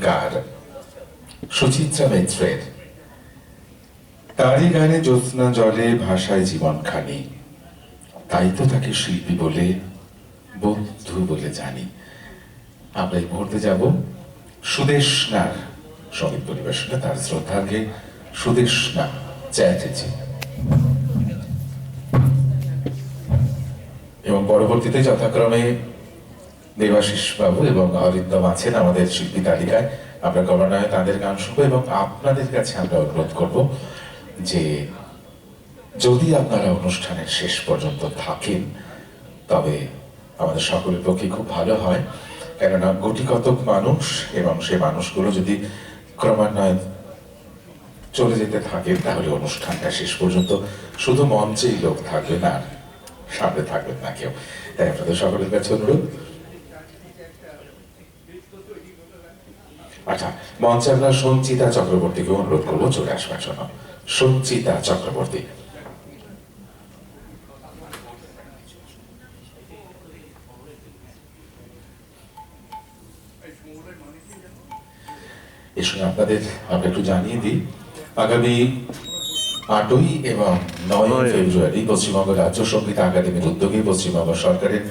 গীতিকার সুচিত্রা মিত্রের তারই গানে জ্যোৎস্না জলে ভাষায় জীবনখানি। তাই তো তাকে শিল্পী বলে, বন্ধু বলে জানি। আমরা এই মুহূর্তে যাব সুদেশনার সংগীত পরিবেশনে। তার শ্রদ্ধার্ঘে সুদেশনা চ্যাটার্জি। এবং পরবর্তীতে যথাক্রমে দেবাশিস বাবু এবং অরিন্দম আছেন আমাদের শিল্পী তালিকায়। আমরা ক্রমান্বয়ে তাদের গান শুনব এবং আপনাদের কাছে আমরা অনুরোধ করব যে যদি আপনারা অনুষ্ঠানের শেষ পর্যন্ত থাকেন, তবে আমাদের সকলের পক্ষে খুব ভালো হয়। কেননা গুটি কতক মানুষ এবং সেই মানুষগুলো যদি ক্রমান্বয়ে চলে যেতে থাকে তাহলে অনুষ্ঠানটা শেষ পর্যন্ত শুধু মঞ্চেই লোক থাকবে না সামনে থাকবেন না কেউ। তাই আপনাদের সকলের কাছে অনুরোধ আচ্ছা মঞ্চে আমরা সঞ্চিতা চক্রবর্তীকে অনুরোধ করব চলে আসবার জন্য। সঞ্চিতা চক্রবর্তী। এর সঙ্গে আপনাদের আমরা একটু জানিয়ে দিই আগামী আটই এবং নয় ফেব্রুয়ারি পশ্চিমবঙ্গ রাজ্য সংগীত একাডেমির উদ্যোগে পশ্চিমবঙ্গ সরকারের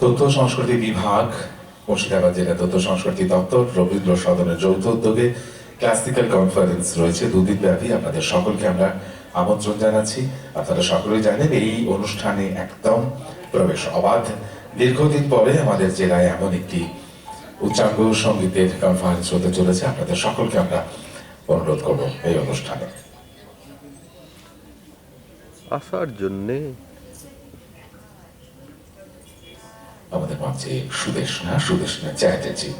তথ্য সংস্কৃতি বিভাগ মুর্শিদাবাদ জেলা তথ্য সংস্কৃতি দপ্তর, রবীন্দ্র সদনের যৌথ উদ্যোগে ক্লাসিক্যাল কনফারেন্স রয়েছে। দুদিন ব্যাপী আপনাদের সকলকে আমরা আমন্ত্রণ জানাচ্ছি। আপনারা সকলেই জানেন, এই অনুষ্ঠানে একদম প্রবেশ অবাধ। দীর্ঘদিন পরে আমাদের জেলায় এমন একটি উচ্চাঙ্গ সঙ্গীতের কনফারেন্স হতে চলেছে। আপনাদের সকলকে আমরা অনুরোধ করব এই অনুষ্ঠানে। আসার জন্যে আমাদের মঞ্চে সুদেশনা সুদেশনা চ্যাটার্জি